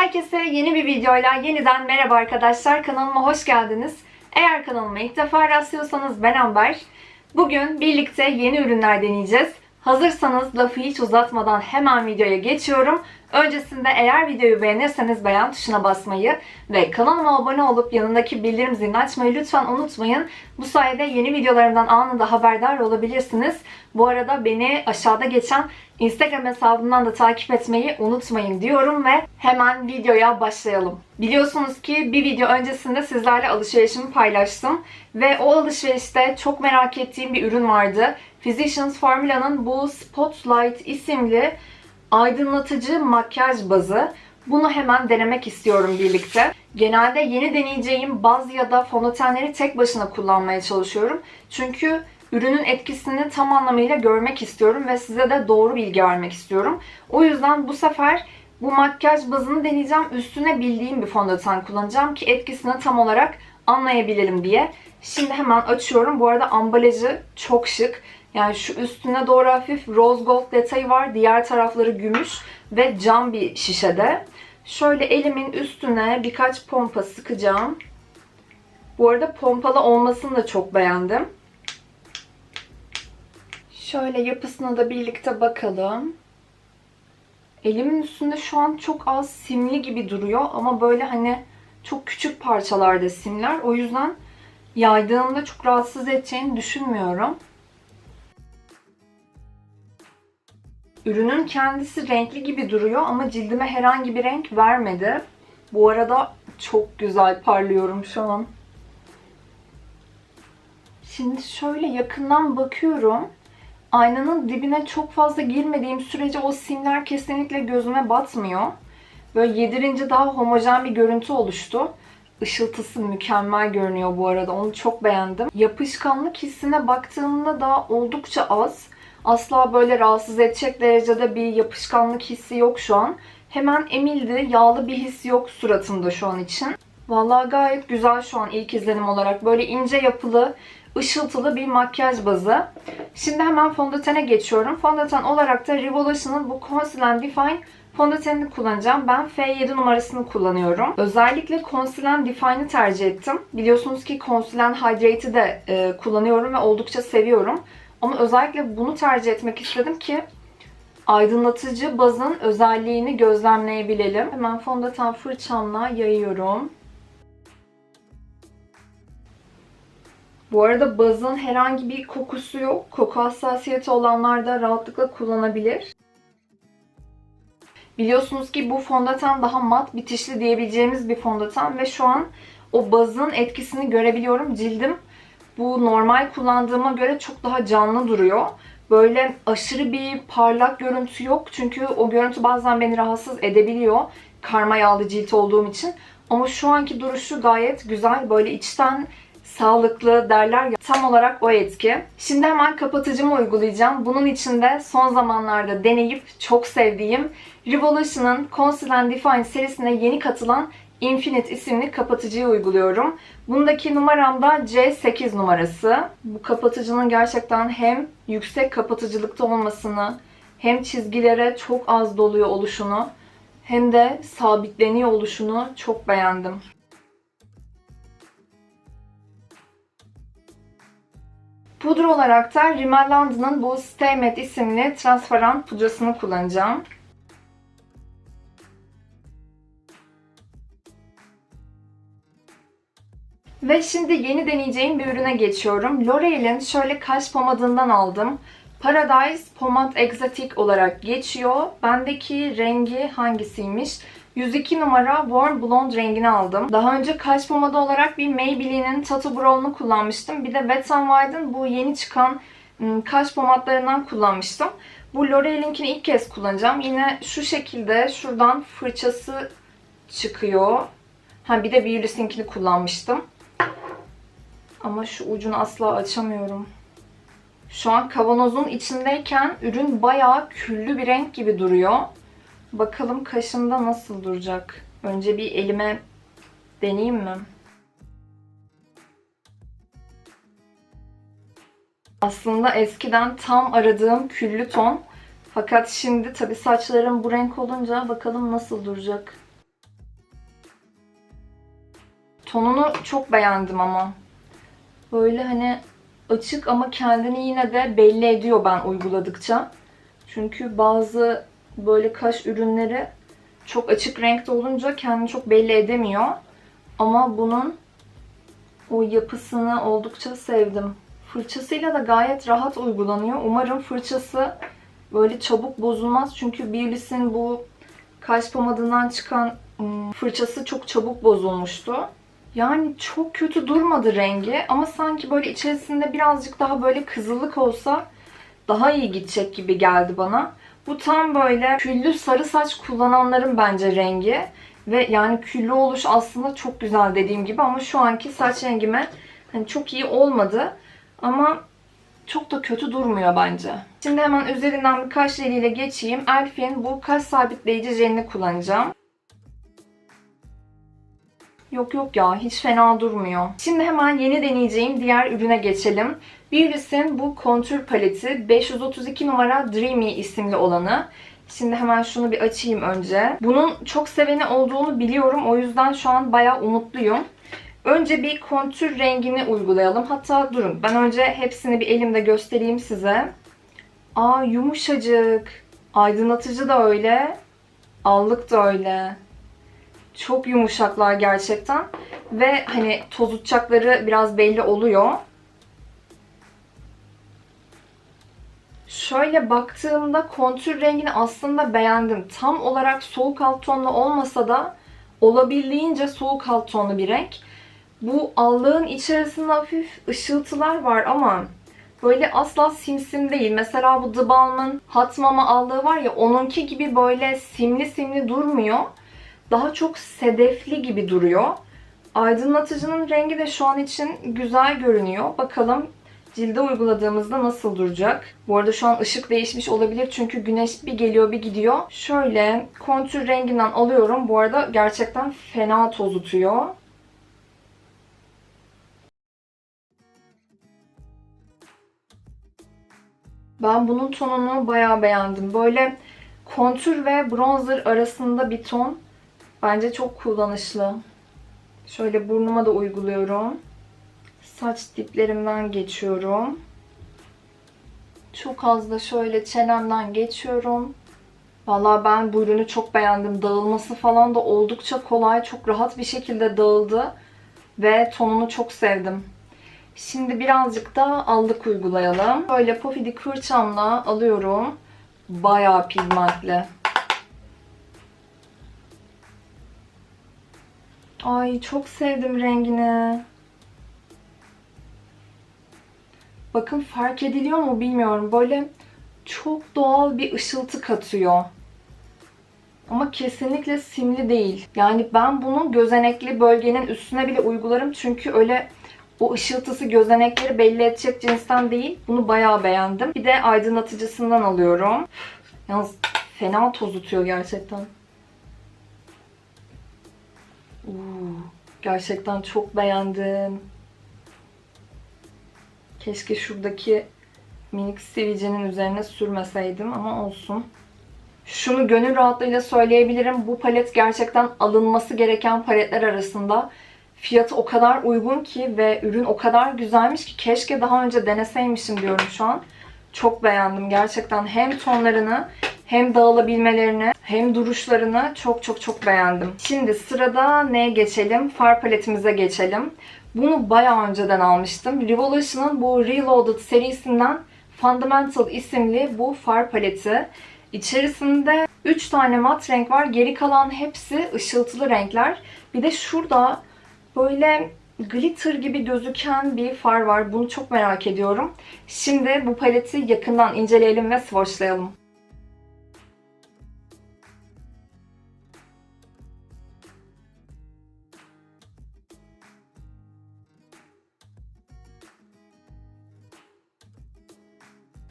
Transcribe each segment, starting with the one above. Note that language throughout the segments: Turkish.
Herkese yeni bir videoyla yeniden merhaba arkadaşlar. Kanalıma hoş geldiniz. Eğer kanalıma ilk defa rastlıyorsanız ben Amber. Bugün birlikte yeni ürünler deneyeceğiz. Hazırsanız lafı hiç uzatmadan hemen videoya geçiyorum. Öncesinde eğer videoyu beğenirseniz beğen tuşuna basmayı ve kanalıma abone olup yanındaki bildirim zilini açmayı lütfen unutmayın. Bu sayede yeni videolarımdan anında haberdar olabilirsiniz. Bu arada beni aşağıda geçen Instagram hesabımdan da takip etmeyi unutmayın diyorum ve hemen videoya başlayalım. Biliyorsunuz ki bir video öncesinde sizlerle alışverişimi paylaştım ve o alışverişte çok merak ettiğim bir ürün vardı. Physicians Formula'nın bu Spotlight isimli aydınlatıcı makyaj bazı. Bunu hemen denemek istiyorum birlikte. Genelde yeni deneyeceğim baz ya da fondötenleri tek başına kullanmaya çalışıyorum. Çünkü ürünün etkisini tam anlamıyla görmek istiyorum ve size de doğru bilgi vermek istiyorum. O yüzden bu sefer bu makyaj bazını deneyeceğim. Üstüne bildiğim bir fondöten kullanacağım ki etkisini tam olarak anlayabilelim diye. Şimdi hemen açıyorum. Bu arada ambalajı çok şık. Yani şu üstüne doğru hafif rose gold detayı var. Diğer tarafları gümüş ve cam bir şişede. Şöyle elimin üstüne birkaç pompa sıkacağım. Bu arada pompalı olmasını da çok beğendim. Şöyle yapısına da birlikte bakalım. Elimin üstünde şu an çok az simli gibi duruyor ama böyle hani çok küçük parçalarda simler. O yüzden yaydığımda çok rahatsız edeceğini düşünmüyorum. Ürünün kendisi renkli gibi duruyor ama cildime herhangi bir renk vermedi. Bu arada çok güzel parlıyorum şu an. Şimdi şöyle yakından bakıyorum. Aynanın dibine çok fazla girmediğim sürece o simler kesinlikle gözüme batmıyor. Böyle yedirince daha homojen bir görüntü oluştu. Işıltısı mükemmel görünüyor bu arada. Onu çok beğendim. Yapışkanlık hissine baktığımda da oldukça az. Asla böyle rahatsız edecek derecede bir yapışkanlık hissi yok şu an. Hemen emildi. Yağlı bir his yok suratımda şu an için. Vallahi gayet güzel şu an ilk izlenim olarak. Böyle ince yapılı, ışıltılı bir makyaj bazı. Şimdi hemen fondötene geçiyorum. Fondöten olarak da Revolution'ın bu Conceal and Define fondötenini kullanacağım. Ben F7 numarasını kullanıyorum. Özellikle Conceal and Define'ı tercih ettim. Biliyorsunuz ki Conceal and Hydrate'i de e, kullanıyorum ve oldukça seviyorum. Ama özellikle bunu tercih etmek istedim ki aydınlatıcı bazın özelliğini gözlemleyebilelim. Hemen fondöten fırçamla yayıyorum. Bu arada bazın herhangi bir kokusu yok. Koku hassasiyeti olanlar da rahatlıkla kullanabilir. Biliyorsunuz ki bu fondöten daha mat bitişli diyebileceğimiz bir fondöten ve şu an o bazın etkisini görebiliyorum. Cildim bu normal kullandığıma göre çok daha canlı duruyor. Böyle aşırı bir parlak görüntü yok. Çünkü o görüntü bazen beni rahatsız edebiliyor. Karma yağlı cilt olduğum için. Ama şu anki duruşu gayet güzel. Böyle içten sağlıklı derler ya. Tam olarak o etki. Şimdi hemen kapatıcımı uygulayacağım. Bunun için de son zamanlarda deneyip çok sevdiğim Revolution'ın Conceal and Define serisine yeni katılan Infinite isimli kapatıcıyı uyguluyorum. Bundaki numaram da C8 numarası. Bu kapatıcının gerçekten hem yüksek kapatıcılıkta olmasını, hem çizgilere çok az doluyor oluşunu, hem de sabitleniyor oluşunu çok beğendim. Pudra olarak da Rimmel London'ın bu Stay Matte isimli transparan pudrasını kullanacağım. Ve şimdi yeni deneyeceğim bir ürüne geçiyorum. L'Oreal'in şöyle kaş pomadından aldım. Paradise Pomade Exotic olarak geçiyor. Bendeki rengi hangisiymiş? 102 numara Warm Blonde rengini aldım. Daha önce kaş pomadı olarak bir Maybelline'in Tattoo Brown'unu kullanmıştım. Bir de Wet n Wild'ın bu yeni çıkan ım, kaş pomatlarından kullanmıştım. Bu L'Oreal'inkini ilk kez kullanacağım. Yine şu şekilde şuradan fırçası çıkıyor. Ha bir de Beauty'sinkini kullanmıştım. Ama şu ucunu asla açamıyorum. Şu an kavanozun içindeyken ürün bayağı küllü bir renk gibi duruyor. Bakalım kaşımda nasıl duracak. Önce bir elime deneyeyim mi? Aslında eskiden tam aradığım küllü ton. Fakat şimdi tabi saçlarım bu renk olunca bakalım nasıl duracak. Tonunu çok beğendim ama. Böyle hani açık ama kendini yine de belli ediyor ben uyguladıkça. Çünkü bazı böyle kaş ürünleri çok açık renkte olunca kendini çok belli edemiyor. Ama bunun o yapısını oldukça sevdim. Fırçasıyla da gayet rahat uygulanıyor. Umarım fırçası böyle çabuk bozulmaz. Çünkü Biolis'in bu kaş pomadından çıkan ım, fırçası çok çabuk bozulmuştu. Yani çok kötü durmadı rengi ama sanki böyle içerisinde birazcık daha böyle kızıllık olsa daha iyi gidecek gibi geldi bana. Bu tam böyle küllü sarı saç kullananların bence rengi. Ve yani küllü oluş aslında çok güzel dediğim gibi ama şu anki saç rengime hani çok iyi olmadı. Ama çok da kötü durmuyor bence. Şimdi hemen üzerinden bir kaş jeliyle geçeyim. Elf'in bu kaş sabitleyici jelini kullanacağım. Yok yok ya hiç fena durmuyor. Şimdi hemen yeni deneyeceğim diğer ürüne geçelim. Biolis'in bu kontür paleti 532 numara Dreamy isimli olanı. Şimdi hemen şunu bir açayım önce. Bunun çok seveni olduğunu biliyorum. O yüzden şu an bayağı umutluyum. Önce bir kontür rengini uygulayalım. Hatta durun ben önce hepsini bir elimde göstereyim size. Aa yumuşacık. Aydınlatıcı da öyle. Allık da öyle. Çok yumuşaklar gerçekten. Ve hani tozutacakları biraz belli oluyor. Şöyle baktığımda kontür rengini aslında beğendim. Tam olarak soğuk alt tonlu olmasa da olabildiğince soğuk alt tonlu bir renk. Bu allığın içerisinde hafif ışıltılar var ama böyle asla simsim değil. Mesela bu The Balm'ın Hot Mama allığı var ya onunki gibi böyle simli simli durmuyor. Daha çok sedefli gibi duruyor. Aydınlatıcının rengi de şu an için güzel görünüyor. Bakalım cilde uyguladığımızda nasıl duracak? Bu arada şu an ışık değişmiş olabilir çünkü güneş bir geliyor bir gidiyor. Şöyle kontür renginden alıyorum. Bu arada gerçekten fena tozutuyor. Ben bunun tonunu bayağı beğendim. Böyle kontür ve bronzer arasında bir ton. Bence çok kullanışlı. Şöyle burnuma da uyguluyorum. Saç diplerimden geçiyorum. Çok az da şöyle çenemden geçiyorum. Vallahi ben bu ürünü çok beğendim. Dağılması falan da oldukça kolay. Çok rahat bir şekilde dağıldı. Ve tonunu çok sevdim. Şimdi birazcık da allık uygulayalım. Böyle pofidik fırçamla alıyorum. Bayağı pigmentli. Ay çok sevdim rengini. Bakın fark ediliyor mu bilmiyorum. Böyle çok doğal bir ışıltı katıyor. Ama kesinlikle simli değil. Yani ben bunu gözenekli bölgenin üstüne bile uygularım. Çünkü öyle o ışıltısı gözenekleri belli edecek cinsten değil. Bunu bayağı beğendim. Bir de aydınlatıcısından alıyorum. Yalnız fena tozutuyor gerçekten. Uuu, gerçekten çok beğendim. Keşke şuradaki minik sivilcenin üzerine sürmeseydim ama olsun. Şunu gönül rahatlığıyla söyleyebilirim. Bu palet gerçekten alınması gereken paletler arasında. Fiyatı o kadar uygun ki ve ürün o kadar güzelmiş ki keşke daha önce deneseymişim diyorum şu an. Çok beğendim gerçekten hem tonlarını hem dağılabilmelerini hem duruşlarını çok çok çok beğendim. Şimdi sırada neye geçelim? Far paletimize geçelim. Bunu bayağı önceden almıştım. Revolution'ın bu Reloaded serisinden Fundamental isimli bu far paleti. İçerisinde 3 tane mat renk var. Geri kalan hepsi ışıltılı renkler. Bir de şurada böyle glitter gibi gözüken bir far var. Bunu çok merak ediyorum. Şimdi bu paleti yakından inceleyelim ve swatchlayalım.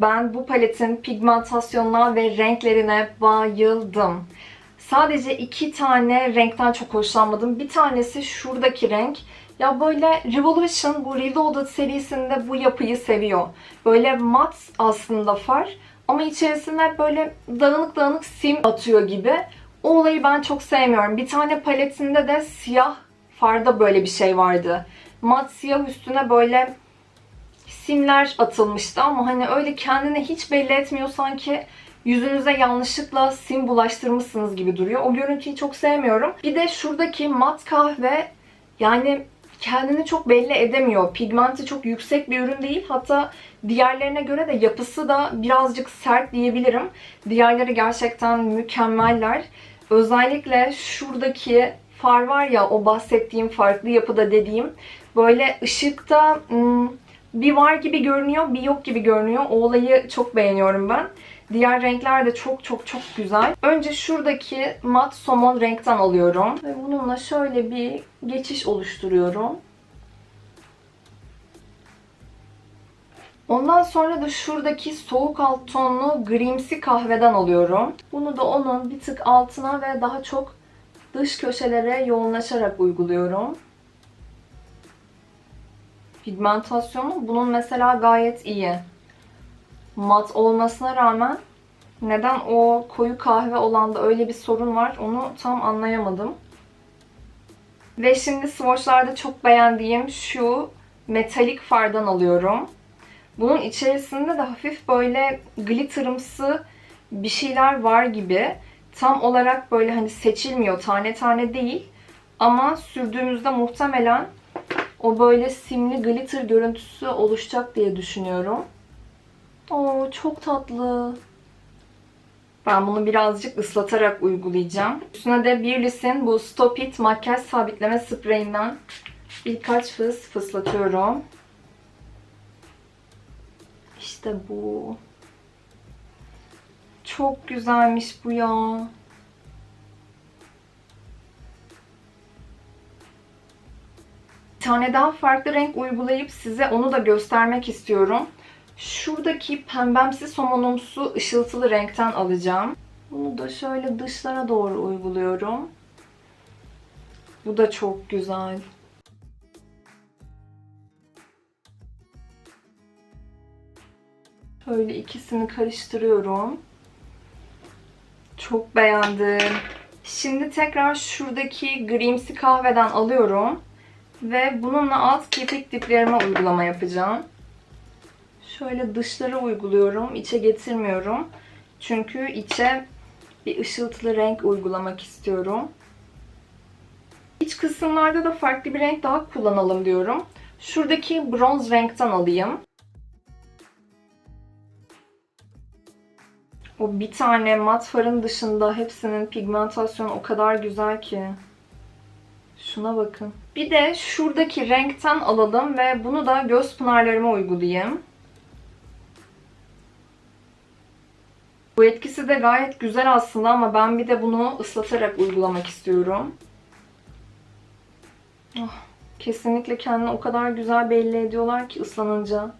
Ben bu paletin pigmentasyonuna ve renklerine bayıldım. Sadece iki tane renkten çok hoşlanmadım. Bir tanesi şuradaki renk. Ya böyle Revolution bu Reloaded serisinde bu yapıyı seviyor. Böyle mat aslında far ama içerisine böyle dağınık dağınık sim atıyor gibi. O olayı ben çok sevmiyorum. Bir tane paletinde de siyah farda böyle bir şey vardı. Mat siyah üstüne böyle simler atılmıştı ama hani öyle kendini hiç belli etmiyor sanki yüzünüze yanlışlıkla sim bulaştırmışsınız gibi duruyor. O görüntüyü çok sevmiyorum. Bir de şuradaki mat kahve yani kendini çok belli edemiyor. Pigmenti çok yüksek bir ürün değil. Hatta diğerlerine göre de yapısı da birazcık sert diyebilirim. Diğerleri gerçekten mükemmeller. Özellikle şuradaki far var ya o bahsettiğim farklı yapıda dediğim böyle ışıkta hmm, bir var gibi görünüyor, bir yok gibi görünüyor. O olayı çok beğeniyorum ben. Diğer renkler de çok çok çok güzel. Önce şuradaki mat somon renkten alıyorum. Ve bununla şöyle bir geçiş oluşturuyorum. Ondan sonra da şuradaki soğuk alt tonlu grimsi kahveden alıyorum. Bunu da onun bir tık altına ve daha çok dış köşelere yoğunlaşarak uyguluyorum. Pigmentasyonu bunun mesela gayet iyi. Mat olmasına rağmen neden o koyu kahve olan da öyle bir sorun var onu tam anlayamadım. Ve şimdi swatchlarda çok beğendiğim şu metalik fardan alıyorum. Bunun içerisinde de hafif böyle glitterımsı bir şeyler var gibi. Tam olarak böyle hani seçilmiyor tane tane değil. Ama sürdüğümüzde muhtemelen o böyle simli glitter görüntüsü oluşacak diye düşünüyorum. Oo çok tatlı. Ben bunu birazcık ıslatarak uygulayacağım. Üstüne de Beauty's'in bu Stop It makyaj sabitleme spreyinden birkaç fıs fıslatıyorum. İşte bu. Çok güzelmiş bu ya. Bir tane daha farklı renk uygulayıp size onu da göstermek istiyorum. Şuradaki pembemsi somonumsu ışıltılı renkten alacağım. Bunu da şöyle dışlara doğru uyguluyorum. Bu da çok güzel. Şöyle ikisini karıştırıyorum. Çok beğendim. Şimdi tekrar şuradaki grimsi kahveden alıyorum. Ve bununla alt kirpik diplerime uygulama yapacağım. Şöyle dışlara uyguluyorum. içe getirmiyorum. Çünkü içe bir ışıltılı renk uygulamak istiyorum. İç kısımlarda da farklı bir renk daha kullanalım diyorum. Şuradaki bronz renkten alayım. O bir tane mat farın dışında hepsinin pigmentasyonu o kadar güzel ki. Şuna bakın. Bir de şuradaki renkten alalım ve bunu da göz pınarlarıma uygulayayım. Bu etkisi de gayet güzel aslında ama ben bir de bunu ıslatarak uygulamak istiyorum. Oh, kesinlikle kendini o kadar güzel belli ediyorlar ki ıslanınca.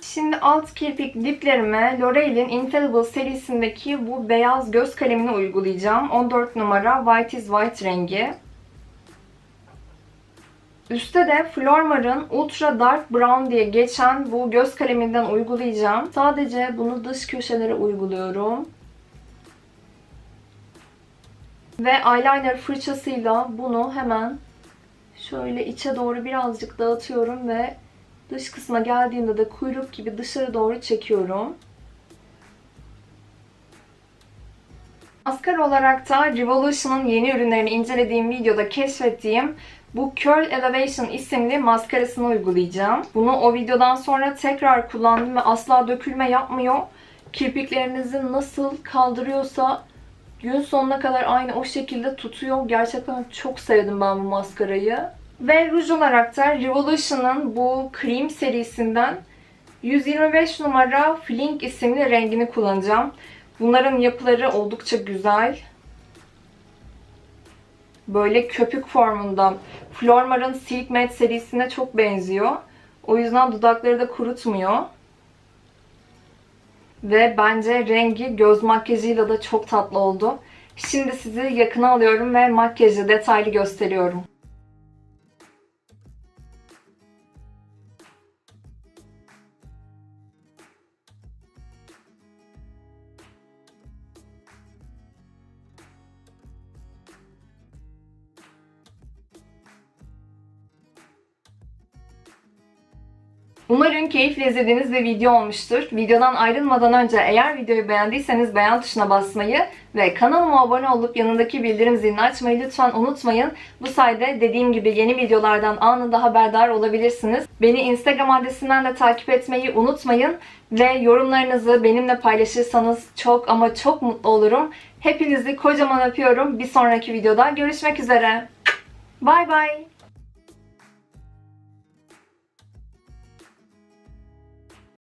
Şimdi alt kirpik diplerime L'Oreal'in Infallible serisindeki bu beyaz göz kalemini uygulayacağım. 14 numara White is White rengi. Üste de Flormar'ın Ultra Dark Brown diye geçen bu göz kaleminden uygulayacağım. Sadece bunu dış köşelere uyguluyorum. Ve eyeliner fırçasıyla bunu hemen şöyle içe doğru birazcık dağıtıyorum ve dış kısma geldiğinde de kuyruk gibi dışarı doğru çekiyorum. Maskara olarak da Revolution'un yeni ürünlerini incelediğim videoda keşfettiğim bu Curl Elevation isimli maskarasını uygulayacağım. Bunu o videodan sonra tekrar kullandım ve asla dökülme yapmıyor. Kirpiklerinizi nasıl kaldırıyorsa gün sonuna kadar aynı o şekilde tutuyor. Gerçekten çok sevdim ben bu maskarayı. Ve ruj olarak da Revolution'ın bu Cream serisinden 125 numara Flink isimli rengini kullanacağım. Bunların yapıları oldukça güzel böyle köpük formunda. Flormar'ın Silk Matte serisine çok benziyor. O yüzden dudakları da kurutmuyor. Ve bence rengi göz makyajıyla da çok tatlı oldu. Şimdi sizi yakına alıyorum ve makyajı detaylı gösteriyorum. Keyifle izlediğiniz bir video olmuştur. Videodan ayrılmadan önce eğer videoyu beğendiyseniz beğen tuşuna basmayı ve kanalıma abone olup yanındaki bildirim zilini açmayı lütfen unutmayın. Bu sayede dediğim gibi yeni videolardan anında haberdar olabilirsiniz. Beni Instagram adresinden de takip etmeyi unutmayın ve yorumlarınızı benimle paylaşırsanız çok ama çok mutlu olurum. Hepinizi kocaman öpüyorum. Bir sonraki videoda görüşmek üzere. Bay bay.